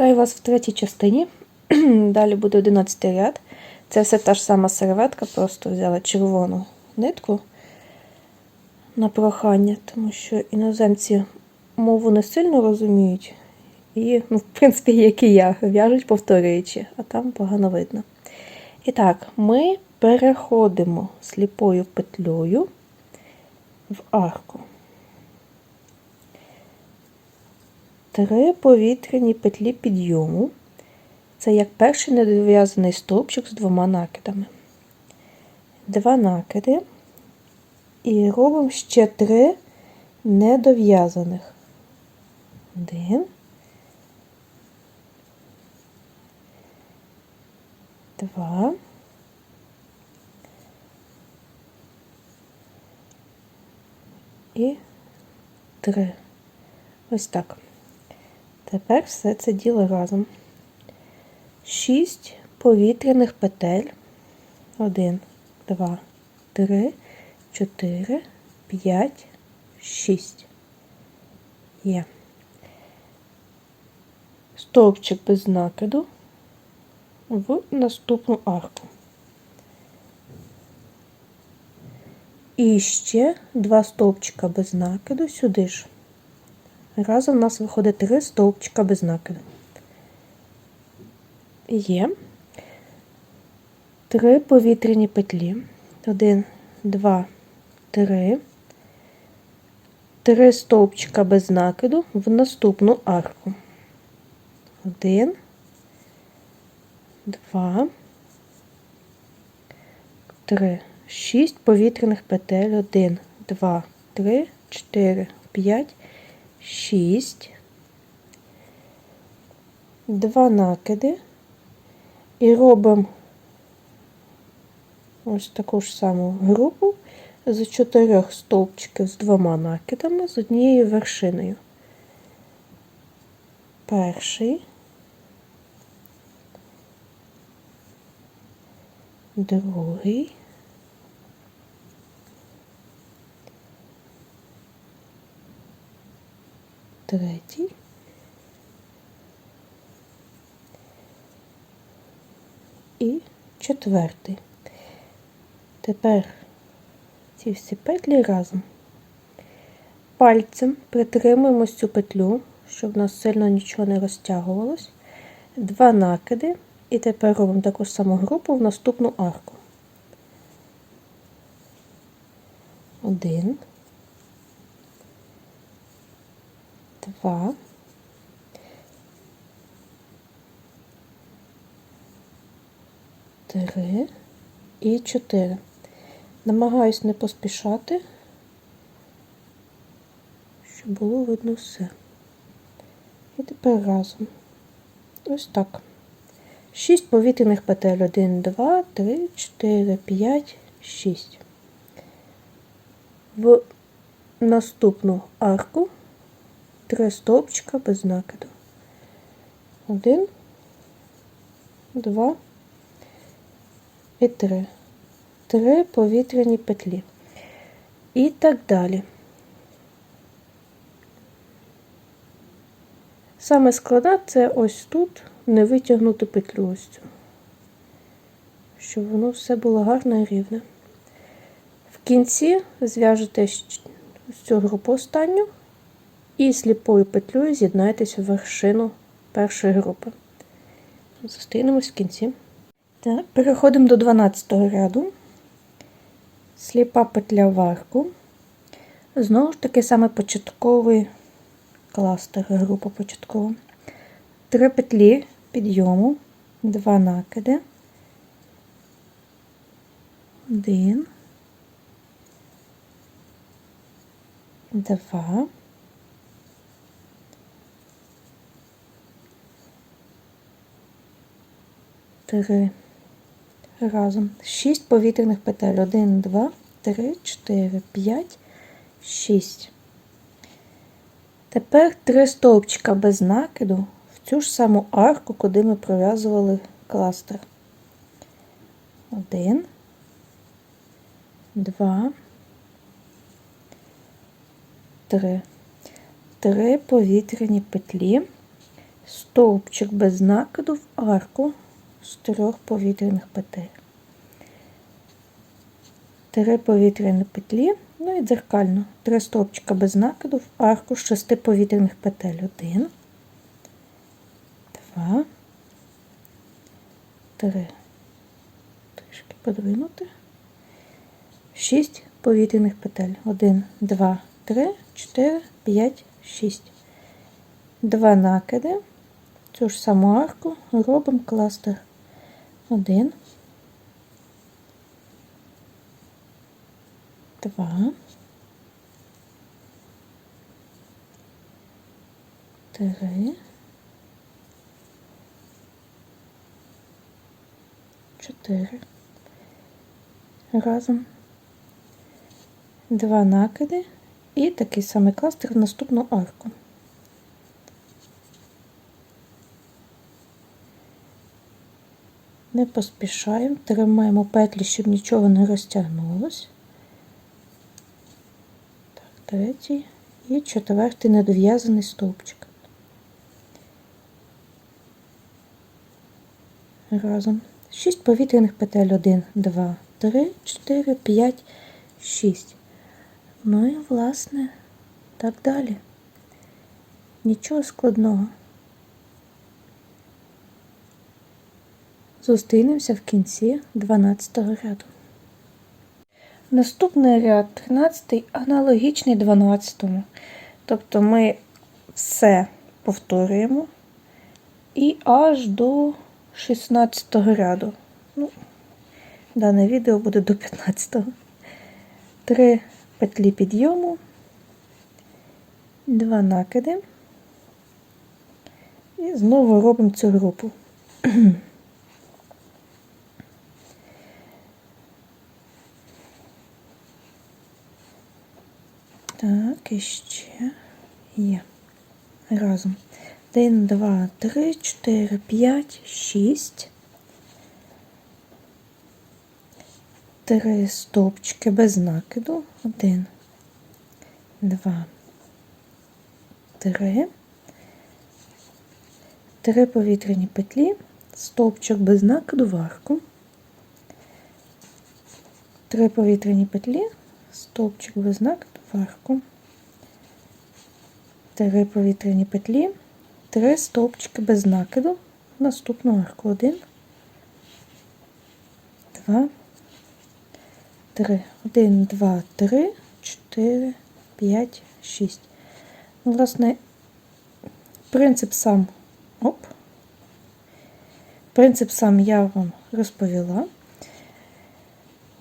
Вітаю вас в третій частині. Далі буде 11 ряд. Це все та ж сама серветка, просто взяла червону нитку на прохання, тому що іноземці мову не сильно розуміють. І, ну, в принципі, як і я, в'яжуть повторюючи, а там погано видно. І так, ми переходимо сліпою петлею в арку. Три повітряні петлі підйому. Це як перший недов'язаний стовпчик з двома накидами. Два накиди. І робимо ще три недов'язаних. Один. Два. І три. Ось так. Тепер все це діло разом. Шість повітряних петель. Один, два, три, чотири, п'ять, шість. Є. Стовпчик без накиду в наступну арку. І ще два стовпчика без накиду сюди ж. Разом у нас виходить три стовпчика без накиду. Є три повітряні петлі. Один, два, три. Три стовпчика без накиду в наступну арку. Один, два, три. Шість повітряних петель. Один, два, три, чотири, п'ять. 6, два накиди і робимо ось таку ж саму групу з чотирьох стовпчиків з двома накидами з однією вершиною. Перший, другий. Третій. І четвертий. Тепер ці всі петлі разом. Пальцем притримуємо цю петлю, щоб в нас сильно нічого не розтягувалось. Два накиди. І тепер робимо таку саму групу в наступну арку. Один. Два, три і чотири. Намагаюсь не поспішати, щоб було видно все. І тепер разом. Ось так. Шість повітряних петель. Один, два, три, чотири, п'ять, шість. В наступну арку три стовпчика без накиду. Один, два і три. Три повітряні петлі. І так далі. Саме складне це ось тут не витягнути петлю ось цю, щоб воно все було гарне і рівне. В кінці зв'яжете цю групу останню і сліпою петлею з'єднайтеся в вершину першої групи. Зустрінемось в кінці. Так, Переходимо до 12 ряду. Сліпа петля в арку. Знову ж таки, саме початковий кластер, група початкова. Три петлі підйому, два накиди. Один. Два. Три разом. Шість повітряних петель. Один, два, три, чотири, п'ять, шість. Тепер три стовпчика без накиду в цю ж саму арку, куди ми пров'язували кластер. Один, два, три. Три повітряні петлі, стовпчик без накиду в арку з трьох повітряних петель. Три повітряні петлі, ну і дзеркально. Три стовпчика без накиду в арку з шести повітряних петель. Один, два, три. Трішки подвинути. Шість повітряних петель. Один, два, три, чотири, п'ять, шість. Два накиди. Цю ж саму арку робимо кластер. Один. Два. Три. Чотири. Разом. Два накиди і такий самий кластер в наступну арку. Не поспішаємо, тримаємо петлі, щоб нічого не розтягнулось. Так, третій і четвертий недов'язаний стовпчик. Разом. Шість повітряних петель. Один, два, три, чотири, п'ять, шість. Ну і, власне, так далі. Нічого складного. Зустрінемося в кінці 12 ряду. Наступний ряд 13 аналогічний 12. Тобто ми все повторюємо і аж до 16 ряду. Ну, дане відео буде до 15. -го. Три петлі підйому, два накиди. І знову робимо цю групу. Так, і ще є. Разом. Один, два, три, чотири, п'ять, шість. Три стовпчики без накиду. Один, два, три. Три повітряні петлі, стовпчик без накиду в арку. Три повітряні петлі, стовпчик без накиду в. Три повітряні петлі, три стовпчики без накиду наступну арку. Один, два, три. Один, два, три, чотири, п'ять, шість. Ну, Власне, принцип сам. Оп. Принцип сам я вам розповіла.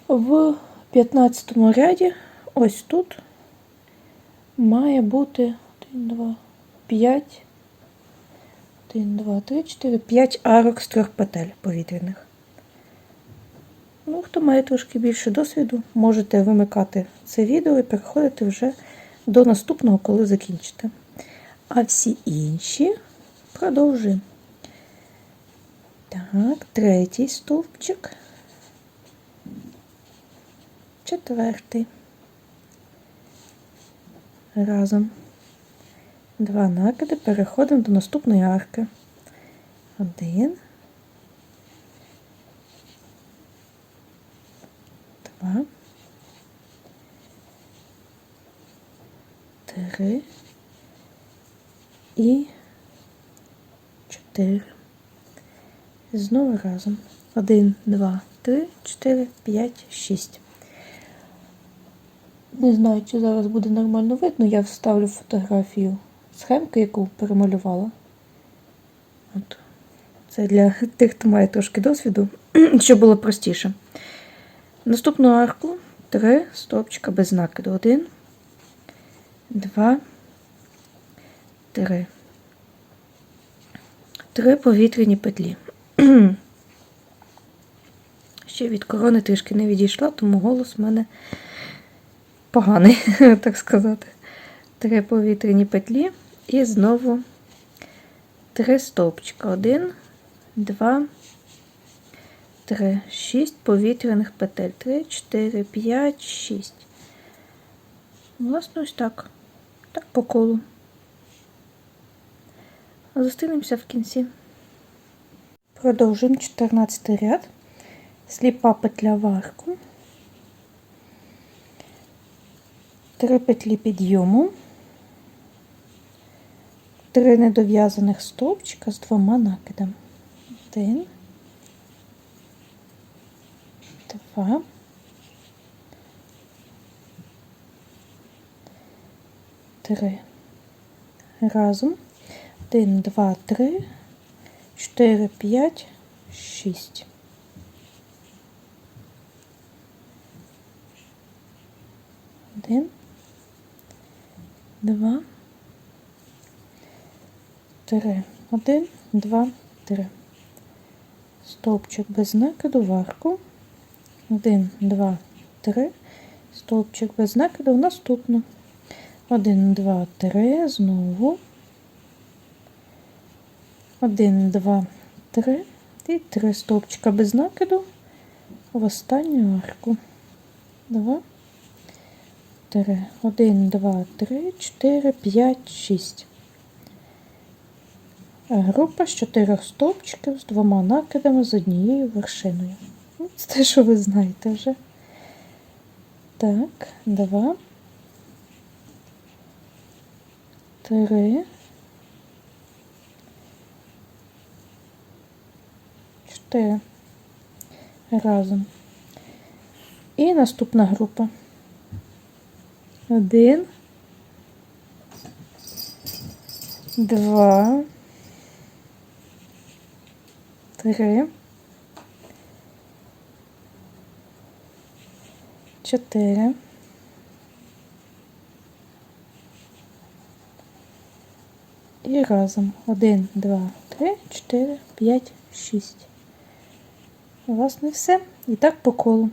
В 15 ряді, ось тут, має бути 1, 2, 5, 1, 2, 3, 4, 5 арок з трьох петель повітряних. Ну, хто має трошки більше досвіду, можете вимикати це відео і переходити вже до наступного, коли закінчите. А всі інші продовжуємо. Так, третій стовпчик. Четвертий. Разом. Два накиди. Переходимо до наступної арки. Один. Два. Три. І чотири. Знову разом. Один, два, три, чотири, п'ять, шість. Не знаю, чи зараз буде нормально видно, я вставлю фотографію схемки, яку перемалювала. От. Це для тих, хто має трошки досвіду, щоб було простіше. Наступну арку три стовпчика без накиду. Один, два, три. Три повітряні петлі. Ще від корони трішки не відійшла, тому голос в мене поганий, так сказати. Три повітряні петлі і знову три стовпчика. Один, два, три, шість повітряних петель. Три, чотири, п'ять, шість. Власне, ось так. Так по колу. Зустрінемося в кінці. Продовжуємо 14 ряд. Сліпа петля в арку. Три петлі підйому. Три недов'язаних стовпчика з двома накидами. Один. Два. Три. Разом. Один, два, три, чотири, п'ять, шість. Один, два, три. Один, два, три. Стовпчик без накиду в арку. Один, два, три. Стовпчик без накиду в наступну. Один, два, три. Знову. Один, два, три. І три стовпчика без накиду в останню арку. Два, три. Один, два, три, чотири, п'ять, шість. Група з чотирьох стовпчиків з двома накидами з однією вершиною. Ну, Це те, що ви знаєте вже. Так, два. Три. Чотири. Разом. І наступна група. Один. Два. Три. Чотири. І разом. Один, два, три, чотири, п'ять, шість. Власне, все. І так по колу.